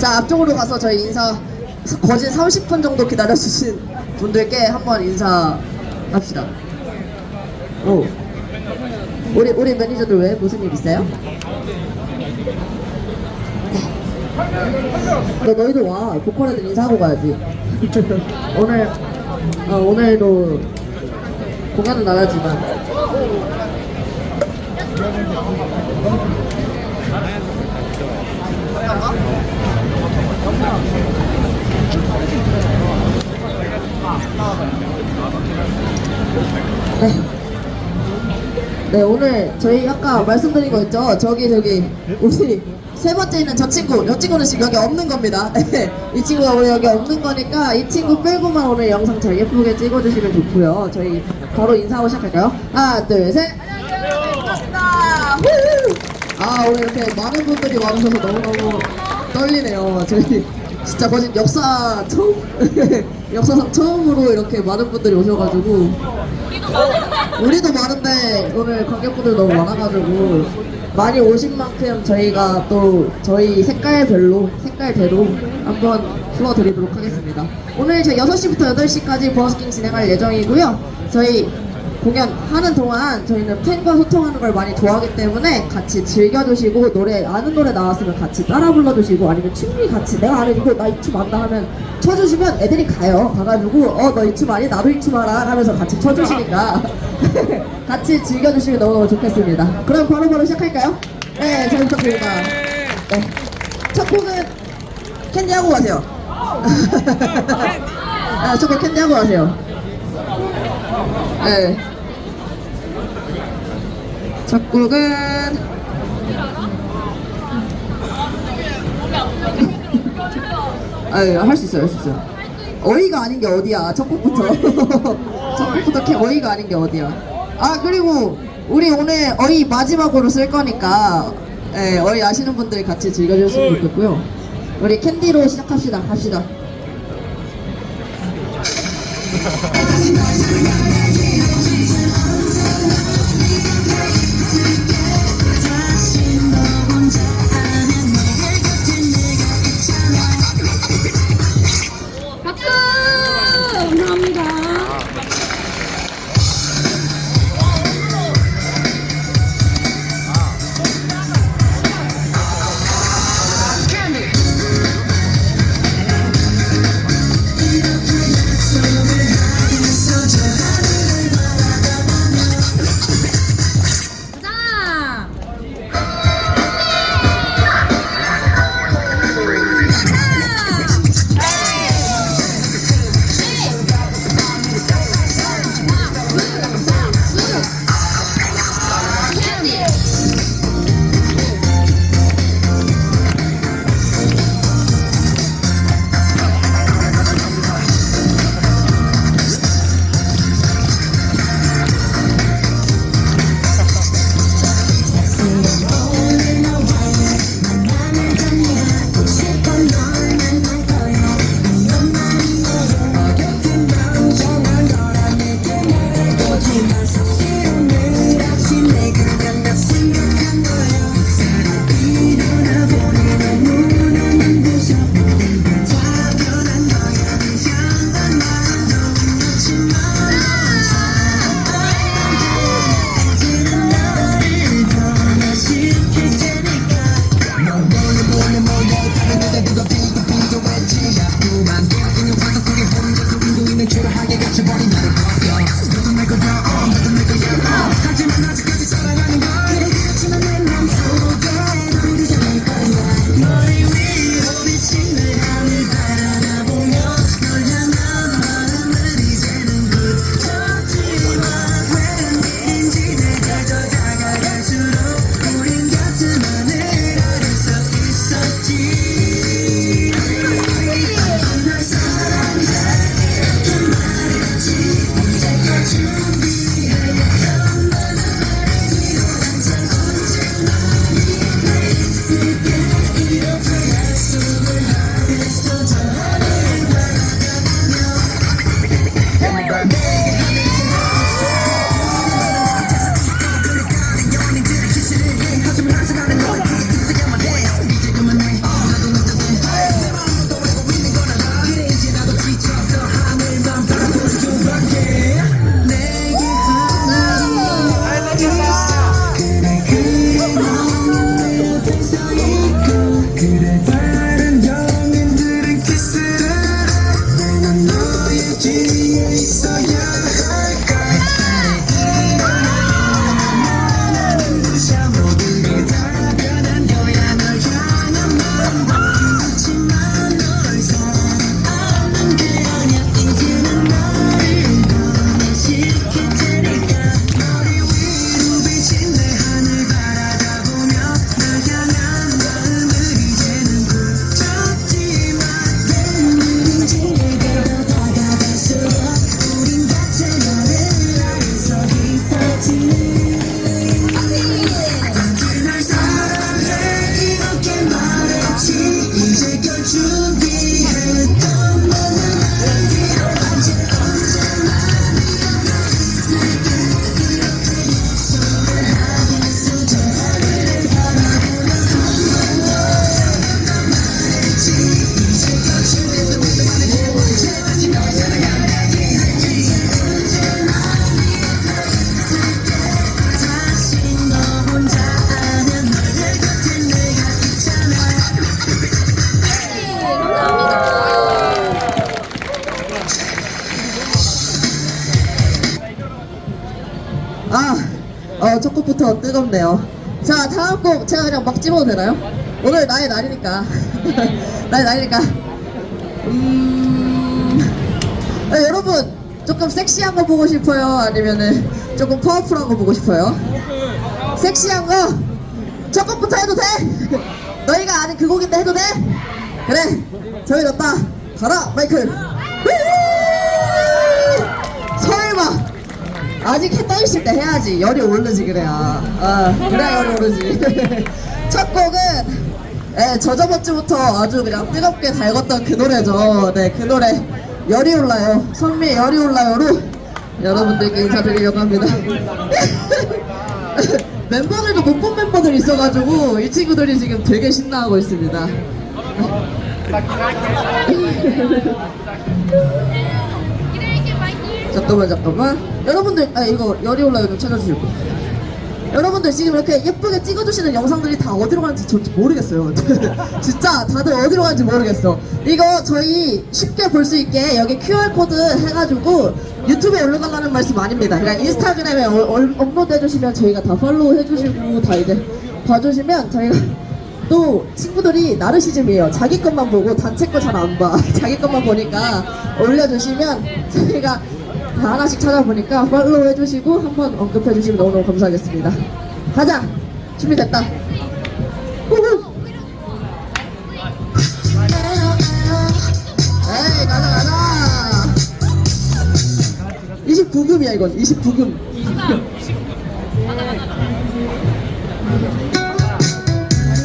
자 앞쪽으로 가서 저희 인사 거진 30분 정도 기다려주신 분들께 한번 인사합시다. 오. 우리 우리 매니저들 왜 무슨 일 있어요? 너 너희도 와 보컬 애들 인사하고 가야지. 오늘 어, 오늘도 공연은 안 하지만 네. 네 오늘 저희 아까 말씀드린 거 있죠? 저기 저기 우리 세 번째 있는 저 친구 저 친구는 지금 여기 없는 겁니다. 네, 이 친구가 오늘 여기 없는 거니까 이 친구 빼고만 오늘 영상 잘 예쁘게 찍어주시면 좋고요. 저희 바로 인사하고 시작할까요? 하나 둘 셋. 안녕하세요. 반갑습니다. 후! 아 오늘 이렇게 많은 분들이 와주셔서 너무너무 떨리네요. 저희 진짜 거진 역사 처음 역사상 처음으로 이렇게 많은 분들이 오셔가지고 우리도 많은데 오늘 관객분들 너무 많아가지고 많이 오신 만큼 저희가 또 저희 색깔별로 색깔대로 한번 풀어드리도록 하겠습니다. 오늘 저 6시부터 8시까지 버스킹 진행할 예정이고요. 저희 공연하는 동안 저희는 팬과 소통하는 걸 많이 좋아하기 때문에 같이 즐겨주시고 노래 아는 노래 나왔으면 같이 따라 불러주시고 아니면 춤이 같이 내가 아는 이거 나이 춤 안다 하면 쳐주시면 애들이 가요. 가가지고 어 너 이 춤 아니? 나도 이 춤 알아? 하면서 같이 쳐주시니까. 같이 즐겨주시면 너무너무 좋겠습니다. 그럼 바로바로 시작할까요? 네잘 부탁드립니다. 네. 첫 곡은 캔디 하고 가세요. 아, 첫곡 캔디 하고 가세요. 네. 첫 곡은 아유 할수 있어요 할 수 있어요. 어이가 아닌 게 어디야 첫 곡부터. 첫 곡부터 캐 어이가 아닌 게 어디야. 아 그리고 우리 오늘 어이 마지막으로 쓸 거니까 예, 어이 아시는 분들 같이 즐겨주셨으면 좋겠고요. 우리 캔디로 시작합시다 갑시다 곡 제가 그냥 막 집어도 되나요? 오늘 나의 날이니까. 나의 날이니까. 음, 네, 여러분, 조금 섹시한 거 보고 싶어요? 아니면은 조금 파워풀한 거 보고 싶어요? 섹시한 거! 첫 곡부터 해도 돼! 너희가 아는 그 곡인데 해도 돼? 그래! 넣었다! 가라, 마이클! 아직 해 떠있을 때 해야지. 열이 오르지, 그래야. 아, 그래야 열이 오르지. 첫 곡은, 예, 저저번 주부터 아주 그냥 뜨겁게 달궜던 그 노래죠. 네, 그 노래. 열이 올라요. 선미의 열이 올라요로 여러분들께 인사드리려고 합니다. 멤버들도 못 본 멤버들 있어가지고 이 친구들이 지금 되게 신나하고 있습니다. 잠깐만 잠깐만. 여러분들 아 이거 열이 올라요. 좀 찾아주실 분 여러분들 지금 이렇게 예쁘게 찍어주시는 영상들이 다 어디로 가는지 저 모르겠어요. 진짜 다들 어디로 가는지 모르겠어. 이거 저희 쉽게 볼 수 있게 여기 QR코드 해가지고 유튜브에 올라가라는 말씀 아닙니다. 그냥 인스타그램에 어- 어- 업로드 해주시면 저희가 다 팔로우 해주시고 다 이제 봐주시면 저희가 또 친구들이 나르시즘이에요. 자기 것만 보고 단체 거 잘 안 봐. 자기 것만 보니까 올려주시면 저희가 다 하나씩 찾아보니까 팔로우 해주시고 한번 언급해 주시면 너무너무 감사하겠습니다. 가자! 준비됐다. 후후! 에이, 가자, 가자! 29금이야, 이건. 29금.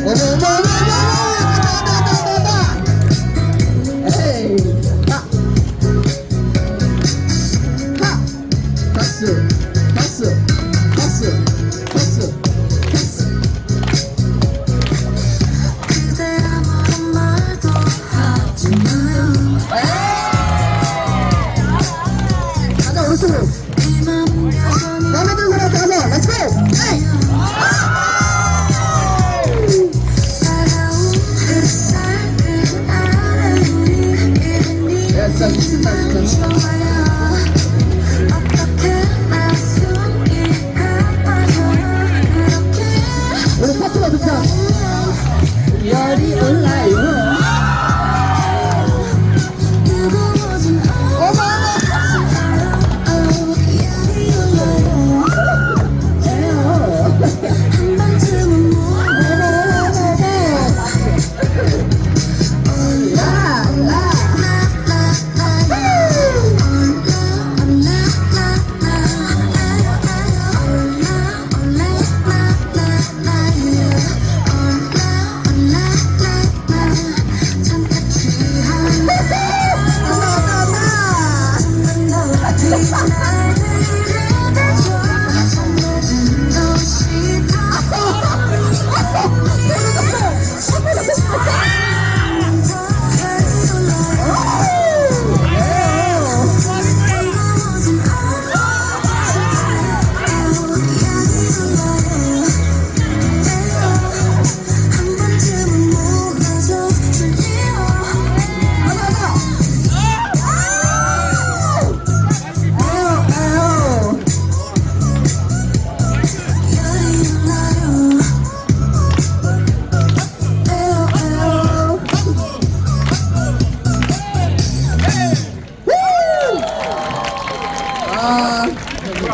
에이,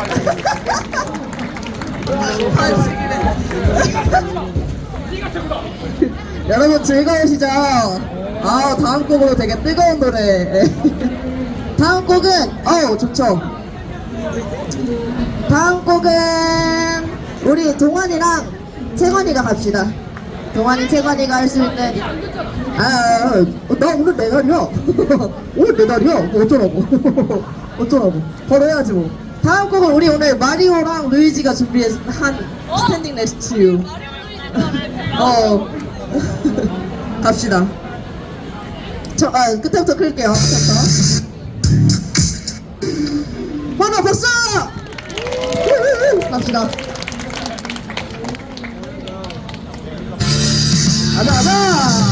여러분 즐거우시죠? 아 다음 곡으로 되게 뜨거운 노래. 다음 곡은 어우 좋죠. 다음 곡은 우리 동환이랑 채건이가 갑시다. 동환이 채건이가 할 수 있는 아, 아, 아, 나 오늘 내 날이야. 오늘 내 날이야. 뭐 어쩌라고. 어쩌라고. 바로 해야지 뭐. 다음 곡은 우리 오늘 마리오랑 루이지가 준비한 스탠딩 넥스트 유. 어. 갑시다. 저, 아, 끝에부터 끌게요. 끝에부터. 환호 박수! 갑시다. 가자, 가자!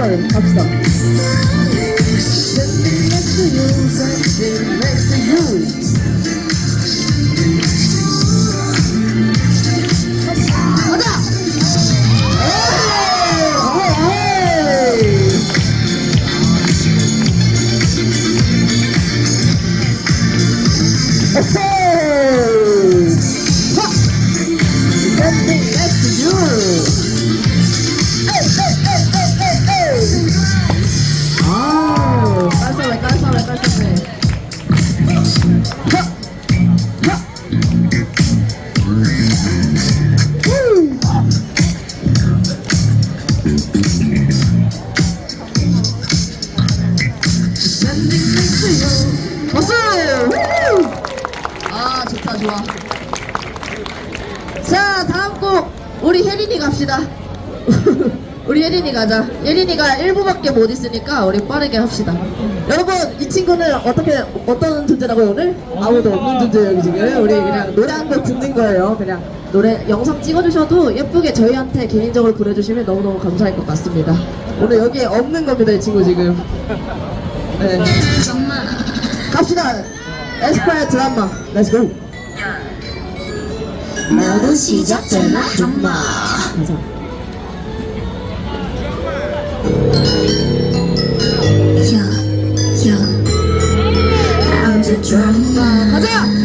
sorry, Pakistan. 가자. 예린이가 1부밖에 못 있으니까 우리 빠르게 합시다. 여러분 이 친구는 어떻게 어떤 존재라고 오늘? 아무도 없는 존재예요 지금. 우리 그냥 노래 한 곡 듣는 거예요. 그냥 노래 영상 찍어주셔도 예쁘게 저희한테 개인적으로 보내주시면 너무너무 감사할 것 같습니다. 오늘 여기에 없는 겁니다 이 친구 지금. 네. 갑시다. 에스파의 드라마. Let's go. 나도 시작될라 정말. 감사합니다. yo, yo. I'm the drama. 가자!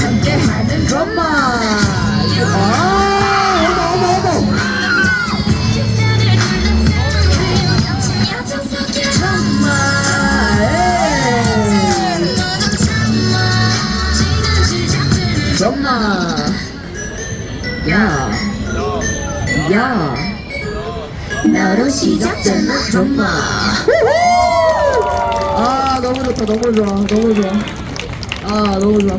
함께하는 야야. 너로 시작된 드라마. 좋다 너무 좋아. 너무 좋아. 아 너무 좋아